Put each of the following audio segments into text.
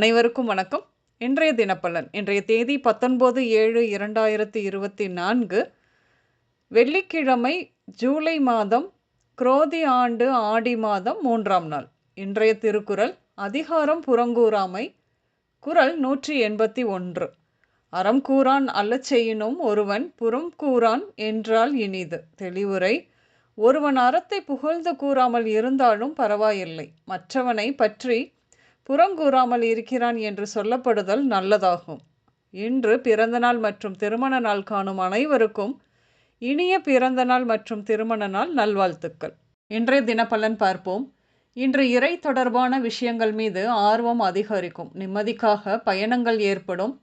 அனைவருக்கும் வணக்கம். இன்றைய தினப்பலன். இன்றைய தேதி பத்தொன்பது ஏழு இரண்டாயிரத்தி இருபத்தி நான்கு. வெள்ளிக்கிழமை ஜூலை மாதம் குரோதி ஆண்டு ஆடி மாதம் மூன்றாம் நாள். இன்றைய திருக்குறள் அதிகாரம் புறங்கூறாமை குரல் நூற்றி எண்பத்தி ஒன்று. அறம் கூறான் அல்லச் செய்யினும் ஒருவன் புறம் கூறான் என்றால் இனிது. தெளிவுரை ஒருவன் அறத்தை புகழ்ந்து கூறாமல் இருந்தாலும் பரவாயில்லை. மற்றவனை பற்றி புறங்கூறாமல் இருக்கிறான் என்று சொல்லப்படுதல் நல்லதாகும். இன்று பிறந்தநாள் மற்றும் திருமண நாள் காணும் அனைவருக்கும் இனிய பிறந்த நாள் மற்றும் திருமண நாள் நல்வாழ்த்துக்கள். இன்றைய தினப்பலன் பார்ப்போம். இன்று இறை தொடர்பான விஷயங்கள் மீது ஆர்வம் அதிகரிக்கும். நிம்மதிக்காக பயணங்கள் ஏற்படும்.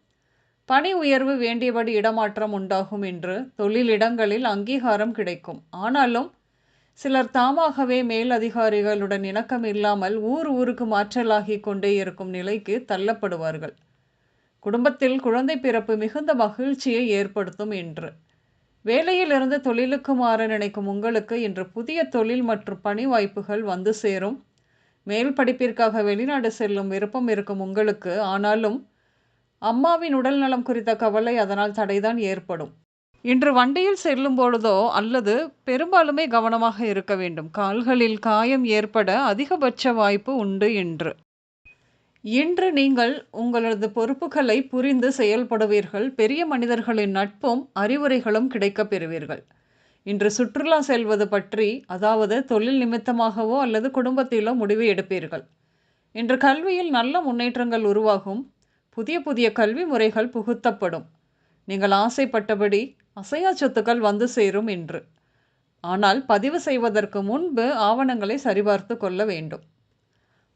பணி உயர்வு வேண்டியபடி இடமாற்றம் உண்டாகும் என்று தொழிலிடங்களில் அங்கீகாரம் கிடைக்கும். ஆனாலும் சிலர் தாமாகவே மேலதிகாரிகளுடன் இணக்கம் இல்லாமல் ஊர் ஊருக்கு மாற்றலாகி கொண்டே இருக்கும் நிலைக்கு தள்ளப்படுவார்கள். குடும்பத்தில் குழந்தை பிறப்பு மிகுந்த மகிழ்ச்சியை ஏற்படுத்தும் என்று வேலையிலிருந்து தொழிலுக்கு மாற நினைக்கும் உங்களுக்கு இன்று புதிய தொழில் மற்றும் பணி வாய்ப்புகள் வந்து சேரும். மேல் படிப்பிற்காக வெளிநாடு செல்லும் விருப்பம் இருக்கும் உங்களுக்கு ஆனாலும் அம்மாவின் உடல்நலம் குறித்த கவலை அதனால் தடைதான் ஏற்படும். இன்று வண்டியில் செல்லும் பொழுதோ அல்லது பெரும்பாலுமே கவனமாக இருக்க வேண்டும். கால்களில் காயம் ஏற்பட அதிகபட்ச வாய்ப்பு உண்டு என்று. இன்று நீங்கள் உங்களது பொறுப்புகளை புரிந்து செயல்படுவீர்கள். பெரிய மனிதர்களின் நட்பும் அறிவுரைகளும் கிடைக்கப் பெறுவீர்கள். இன்று சுற்றுலா செல்வது பற்றி அதாவது தொழில் நிமித்தமாகவோ அல்லது குடும்பத்திலோ முடிவு எடுப்பீர்கள். இன்று கல்வியில் நல்ல முன்னேற்றங்கள் உருவாகும். புதிய புதிய கல்வி முறைகள் புகுத்தப்படும். நீங்கள் ஆசைப்பட்டபடி அசையா சொத்துக்கள் வந்து சேரும் என்று ஆனால் பதிவு செய்வதற்கு முன்பு ஆவணங்களை சரிபார்த்து கொள்ள வேண்டும்.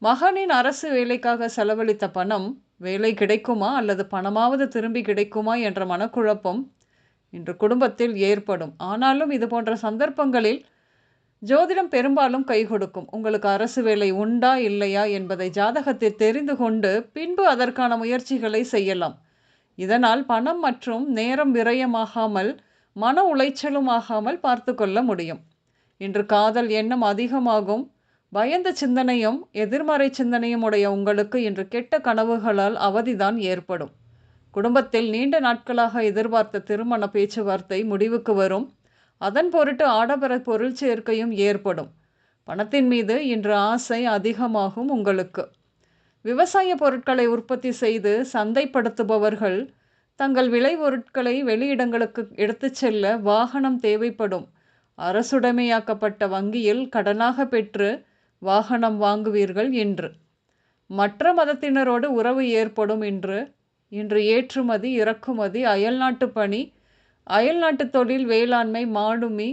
மகனின் அரசு வேலைக்காக செலவழித்த பணம் வேலை கிடைக்குமா அல்லது பணமாவது திரும்பி கிடைக்குமா என்ற மனக்குழப்பம் இன்று குடும்பத்தில் ஏற்படும். ஆனாலும் இது போன்ற சந்தர்ப்பங்களில் ஜோதிடம் பெரும்பாலும் கை கொடுக்கும். உங்களுக்கு அரசு வேலை உண்டா இல்லையா என்பதை ஜாதகத்தில் தெரிந்து கொண்டு பின்பு அதற்கான முயற்சிகளை செய்யலாம். இதனால் பணம் மற்றும் நேரம் விரயமாகாமல் மன உளைச்சலும் ஆகாமல் பார்த்து கொள்ள முடியும். இன்று காதல் எண்ணம் அதிகமாகும். பயந்த சிந்தனையும் எதிர்மறை சிந்தனையும் உடைய உங்களுக்கு இன்று கெட்ட கனவுகளால் அவதிதான் ஏற்படும். குடும்பத்தில் நீண்ட நாட்களாக எதிர்பார்த்த திருமண பேச்சுவார்த்தை முடிவுக்கு வரும். அதன் பொருட்டு ஆடம்பர பொருள் சேர்க்கையும் ஏற்படும். பணத்தின் மீது இன்று ஆசை அதிகமாகும் உங்களுக்கு. விவசாய பொருட்களை உற்பத்தி செய்து சந்தைப்படுத்துபவர்கள் தங்கள் விளை பொருட்களை வெளியிடங்களுக்கு எடுத்துச் செல்ல வாகனம் தேவைப்படும். அரசுடைமையாக்கப்பட்ட வங்கியில் கடனாக பெற்று வாகனம் வாங்குவீர்கள் என்று. மற்ற மதத்தினரோடு உறவு ஏற்படும் என்று இன்று ஏற்றுமதி இறக்குமதி அயல்நாட்டு பணி அயல்நாட்டு தொழில் வேளாண்மை மாடுமி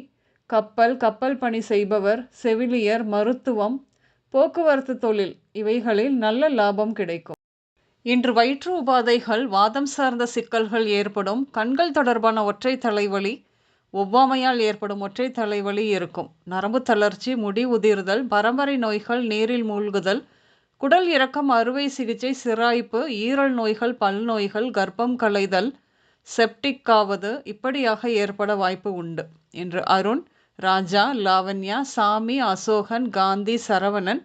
கப்பல் கப்பல் பணி செய்பவர் செவிலியர் மருத்துவம் போக்குவரத்து தொழில் இவைகளில் நல்ல லாபம் கிடைக்கும். இன்று வயிற்று உபாதைகள் வாதம் சார்ந்த சிக்கல்கள் ஏற்படும் கண்கள் தொடர்பான ஒற்றை தலைவலி ஒவ்வாமையால் ஏற்படும் ஒற்றை தலைவலி இருக்கும். நரம்பு தளர்ச்சி முடி உதிர்தல் பரம்பரை நோய்கள் நீரில் மூழ்குதல் குடல் இறக்கம் அறுவை சிகிச்சை சிராய்ப்பு ஈரல் நோய்கள் பல் நோய்கள் கர்ப்பம் களைதல் செப்டிக் ஆவது இப்படியாக ஏற்பட வாய்ப்பு உண்டு. என்று அருண் ராஜா லாவண்யா சாமி அசோகன் காந்தி சரவணன்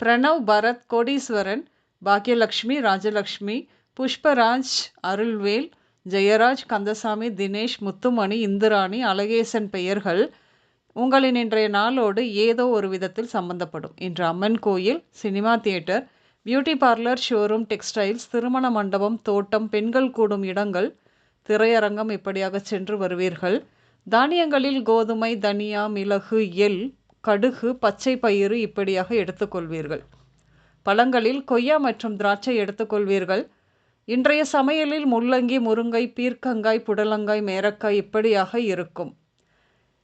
பிரணவ் பரத் கோடீஸ்வரன் பாக்யலக்ஷ்மி ராஜலக்ஷ்மி புஷ்பராஜ் அருள்வேல் ஜெயராஜ் கந்தசாமி தினேஷ் முத்துமணி இந்திராணி அழகேசன் பெயர்கள் உங்களின் இன்றைய நாளோடு ஏதோ ஒரு விதத்தில் சம்பந்தப்படும். இன்று அம்மன் கோயில் cinema theatre beauty parlour showroom textiles திருமண மண்டபம் தோட்டம் பெண்கள் கூடும் இடங்கள் திரையரங்கம் இப்படியாக சென்று வருவீர்கள். தானியங்களில் கோதுமை தனியா மிளகு எள் கடுகு பச்சை பயிறு இப்படியாக எடுத்துக்கொள்வீர்கள். பழங்களில் கொய்யா மற்றும் திராட்சை எடுத்துக்கொள்வீர்கள். இன்றைய சமையலில் முள்ளங்கி முருங்கை பீர்க்கங்காய் புடலங்காய் மேரக்காய் இப்படியாக இருக்கும்.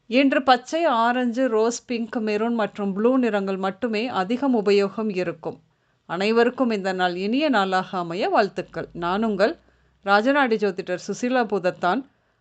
இன்று பச்சை ஆரஞ்சு ரோஸ் பிங்க் மெரூன் மற்றும் ப்ளூ நிறங்கள் மட்டுமே அதிகம் உபயோகம் இருக்கும். அனைவருக்கும் இந்த நாள் இனிய நாளாக அமைய வாழ்த்துக்கள். நான் உங்கள் ராஜநாடி ஜோதிடர் சுசீலா பூதத்தான்.